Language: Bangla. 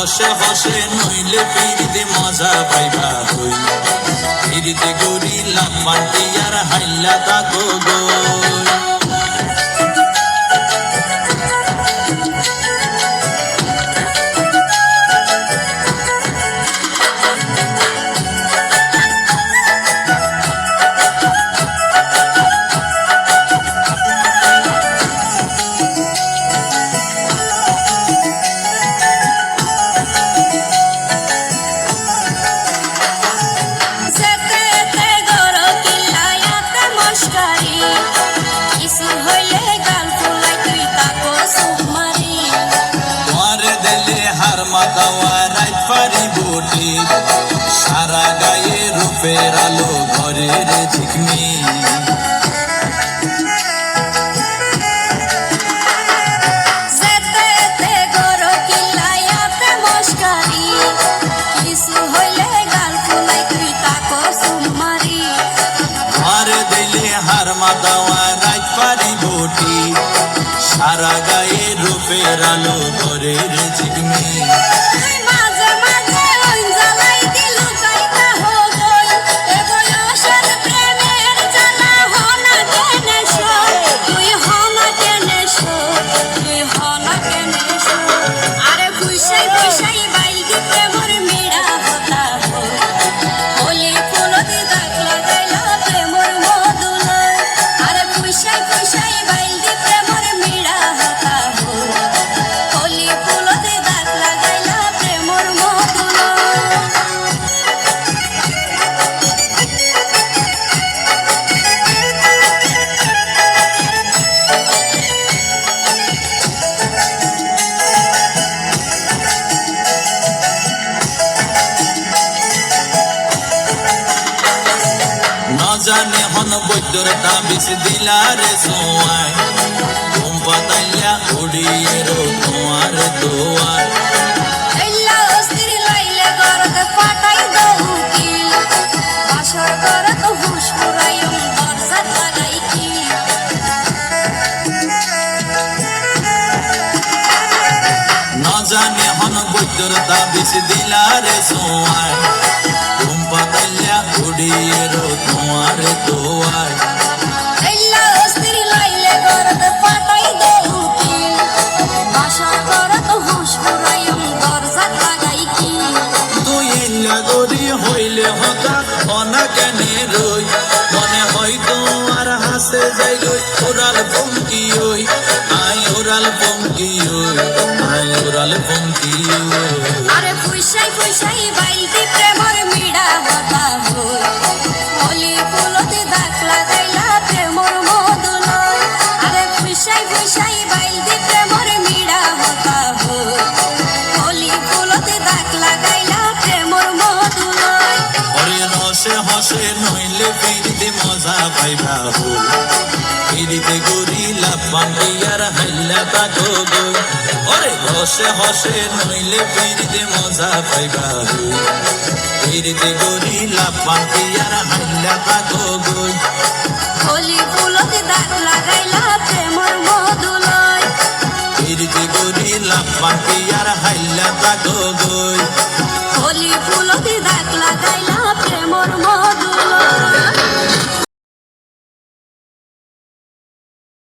রসে হসে নইলে ফিরিতে মজা পাইবা হই ফিরিতে গরি মাটি আর হাইলা কাগো গই পারি বটি সারা গায়ে রূপের আলো ঘরের ঝিকমি পারি বটি। সারা গায়ে রূপের আলো ঘরের ঝিকমি জানে হন বৈদ্যর তাবিজ দিলারে সোয়াই ঘুম পাতাইয়া উড়িয়ে রো তোমার দোয়ার জানে হন বৈদ্যর তাবিজ দিলারে সোয়াই পাতাইয়া উড়িয়ে রো তোমার গরি হইলে হতা অনা রই? মনে হয় তোমার হাসে যাই গই ওরাল পঙ্কি ওই। আই ওরাল পঙ্কি ওই আই ওরাল পঙ্কি ওই। আরে ফুইসাই বাইলতি প্রেমর হসে নইলে ফিরিতে মজা পাইবা হো ফিরিতে গরিলা পান্ডিয়ার হাইলা তাকো গই ওরে রসে হসে নইলে ফিরিতে মজা পাইবা হো ফিরিতে গরিলা পান্ডিয়ার হাইলা তাকো গই হলি ফুলতে দাগ গরিলা আর হাইলা তাকো গই।